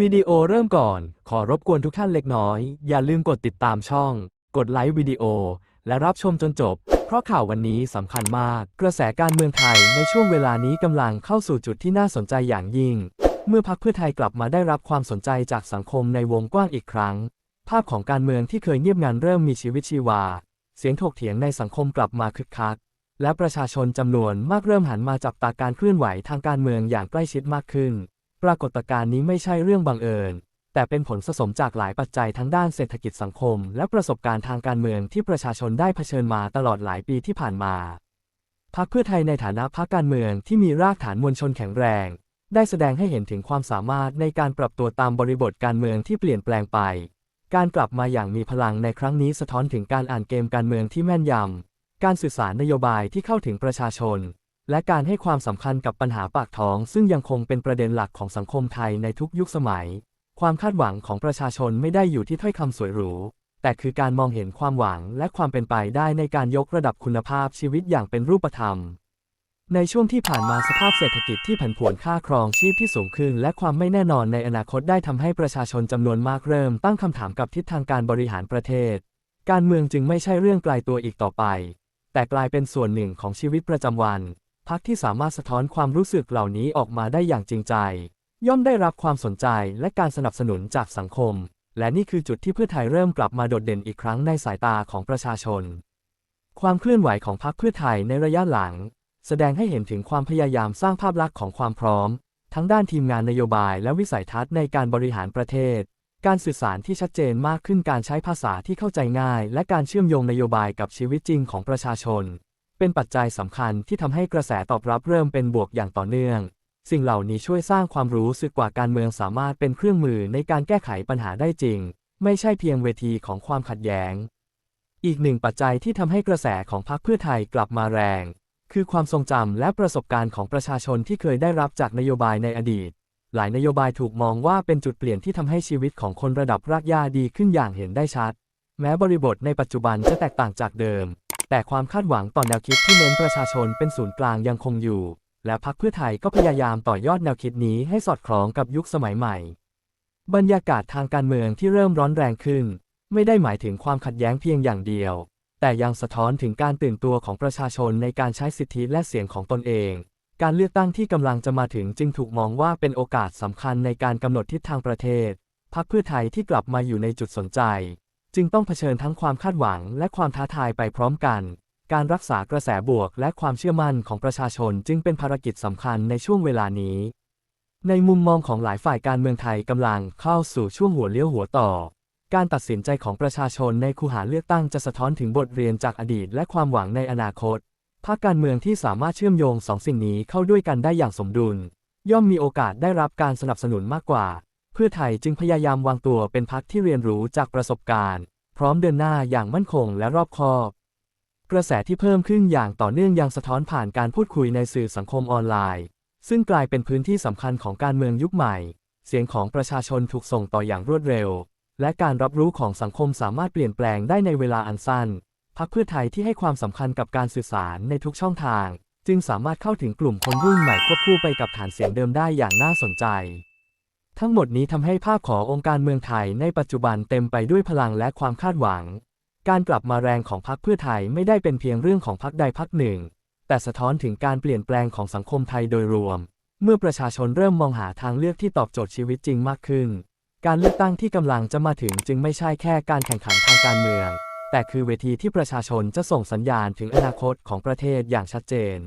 วิดีโอเริ่มก่อน ขอรบกวนทุกท่านเล็กน้อย อย่าลืมกดติดตามช่อง กดไลค์วิดีโอ และรับชมจนจบ เพราะข่าววันนี้สำคัญมาก กระแสการเมืองไทยในช่วงเวลานี้กำลังเข้าสู่จุดที่น่าสนใจอย่างยิ่ง เมื่อพรรคเพื่อไทยกลับมาได้รับความสนใจจากสังคมในวงกว้างอีกครั้ง ภาพของการเมืองที่เคยเงียบงันเริ่มมีชีวิตชีวา เสียงถกเถียงในสังคมกลับมาคึกคัก และประชาชนจำนวนมากเริ่มหันมาจับตาการเคลื่อนไหวทางการเมืองอย่างใกล้ชิดมากขึ้น ปรากฏการณ์นี้ไม่ใช่เรื่องบังเอิญ แต่เป็นผลสะสมจากหลายปัจจัยทั้งด้านเศรษฐกิจสังคม และประสบการณ์ทางการเมืองที่ประชาชนได้เผชิญมาตลอดหลายปีที่ผ่านมาพรรคเพื่อไทยในฐานะพรรคการเมืองที่มีรากฐานมวลชนแข็งแรง ได้แสดงให้เห็นถึงความสามารถในการปรับตัวตามบริบทการเมืองที่เปลี่ยนแปลงไป การกลับมาอย่างมีพลังในครั้งนี้สะท้อนถึงการอ่านเกมการเมืองที่แม่นยำ การสื่อสารนโยบายที่เข้าถึงประชาชน และการให้ความสำคัญกับปัญหาปากท้อง ซึ่งยังคงเป็นประเด็นหลักของสังคมไทยในทุกยุคสมัย ความคาดหวังของประชาชนไม่ได้อยู่ที่ถ้อยคำสวยหรูแต่คือการมองเห็นความหวังและความเป็นไปได้ในการยกระดับคุณภาพชีวิตอย่างเป็นรูปธรรม ในช่วงที่ผ่านมาสภาพเศรษฐกิจที่ผันผวนค่าครองชีพที่สูงขึ้น และความไม่แน่นอนในอนาคตได้ทำให้ประชาชนจำนวนมากเริ่มตั้งคำถามกับทิศทางการบริหารประเทศ การเมืองจึงไม่ใช่เรื่องไกลตัวอีกต่อไป แต่กลายเป็นส่วนหนึ่งของชีวิตประจำวัน พักที่สามารถสะท้อนความรู้สึกเหล่านี้ออกมาได้อย่างจริงใจ ย่อมได้รับความสนใจและการสนับสนุนจากสังคม และนี่คือจุดที่เพื่อไทยเริ่มกลับมาโดดเด่นอีกครั้งในสายตาของประชาชน ความเคลื่อนไหวของพรรคเพื่อไทยในระยะหลัง แสดงให้เห็นถึงความพยายามสร้างภาพลักษณ์ของความพร้อม ทั้งด้านทีมงานนโยบายและวิสัยทัศน์ในการบริหารประเทศ การสื่อสารที่ชัดเจนมากขึ้นการใช้ภาษาที่เข้าใจง่าย และการเชื่อมโยงนโยบายกับชีวิตจริงของประชาชน เป็นปัจจัยสำคัญที่ทำให้กระแสตอบรับเริ่มเป็นบวกอย่างต่อเนื่อง สิ่งเหล่านี้ช่วยสร้างความรู้สึกว่าการเมืองสามารถเป็นเครื่องมือในการแก้ไขปัญหาได้จริง ไม่ใช่เพียงเวทีของความขัดแย้ง อีกหนึ่งปัจจัยที่ทำให้กระแสของพรรคเพื่อไทยกลับมาแรง คือความทรงจำและประสบการณ์ของประชาชนที่เคยได้รับจากนโยบายในอดีต หลายนโยบายถูกมองว่าเป็นจุดเปลี่ยนที่ทำให้ชีวิตของคนระดับรากหญ้าดีขึ้นอย่างเห็นได้ชัด แม้บริบทในปัจจุบันจะแตกต่างจากเดิม แต่ความคาดหวังต่อแนวคิดที่เน้นประชาชนเป็นศูนย์กลางยังคงอยู่ และพรรคเพื่อไทยก็พยายามต่อยอดแนวคิดนี้ให้สอดคล้องกับยุคสมัยใหม่ บรรยากาศทางการเมืองที่เริ่มร้อนแรงขึ้น ไม่ได้หมายถึงความขัดแย้งเพียงอย่างเดียว แต่ยังสะท้อนถึงการตื่นตัวของประชาชนในการใช้สิทธิและเสียงของตนเอง การเลือกตั้งที่กำลังจะมาถึงจึงถูกมองว่าเป็นโอกาสสำคัญในการกำหนดทิศทางประเทศพรรคเพื่อไทยที่กลับมาอยู่ในจุดสนใจ จึงต้องเผชิญทั้งความคาดหวังและความท้าทายไปพร้อมกัน การรักษากระแสบวกและความเชื่อมั่นของประชาชนจึงเป็นภารกิจสำคัญในช่วงเวลานี้ ในมุมมองของหลายฝ่ายการเมืองไทยกำลังเข้าสู่ช่วงหัวเลี้ยวหัวต่อ การตัดสินใจของประชาชนในคูหาเลือกตั้งจะสะท้อนถึงบทเรียนจากอดีตและความหวังในอนาคตพรรคการเมืองที่สามารถเชื่อมโยงสองสิ่งนี้เข้าด้วยกันได้อย่างสมดุล ย่อมมีโอกาสได้รับการสนับสนุนมากกว่า เพื่อไทยจึงพยายามวางตัวเป็นพรรคที่เรียนรู้จากประสบการณ์ พร้อมเดินหน้าอย่างมั่นคงและรอบคอบ กระแสที่เพิ่มขึ้นอย่างต่อเนื่องยังสะท้อนผ่านการพูดคุยในสื่อสังคมออนไลน์ ซึ่งกลายเป็นพื้นที่สำคัญของการเมืองยุคใหม่ เสียงของประชาชนถูกส่งต่ออย่างรวดเร็ว และการรับรู้ของสังคมสามารถเปลี่ยนแปลงได้ในเวลาอันสั้นพรรคเพื่อไทยที่ให้ความสำคัญกับการสื่อสารในทุกช่องทาง จึงสามารถเข้าถึงกลุ่มคนรุ่นใหม่ควบคู่ไปกับฐานเสียงเดิมได้อย่างน่าสนใจ ทั้งหมดนี้ทำให้ภาพขององค์การเมืองไทยในปัจจุบันเต็มไปด้วยพลังและความคาดหวัง การกลับมาแรงของพรรคเพื่อไทยไม่ได้เป็นเพียงเรื่องของพรรคใดพรรคหนึ่ง แต่สะท้อนถึงการเปลี่ยนแปลงของสังคมไทยโดยรวม เมื่อประชาชนเริ่มมองหาทางเลือกที่ตอบโจทย์ชีวิตจริงมากขึ้น การเลือกตั้งที่กำลังจะมาถึงจึงไม่ใช่แค่การแข่งขันทางการเมือง แต่คือเวทีที่ประชาชนจะส่งสัญญาณถึงอนาคตของประเทศอย่างชัดเจน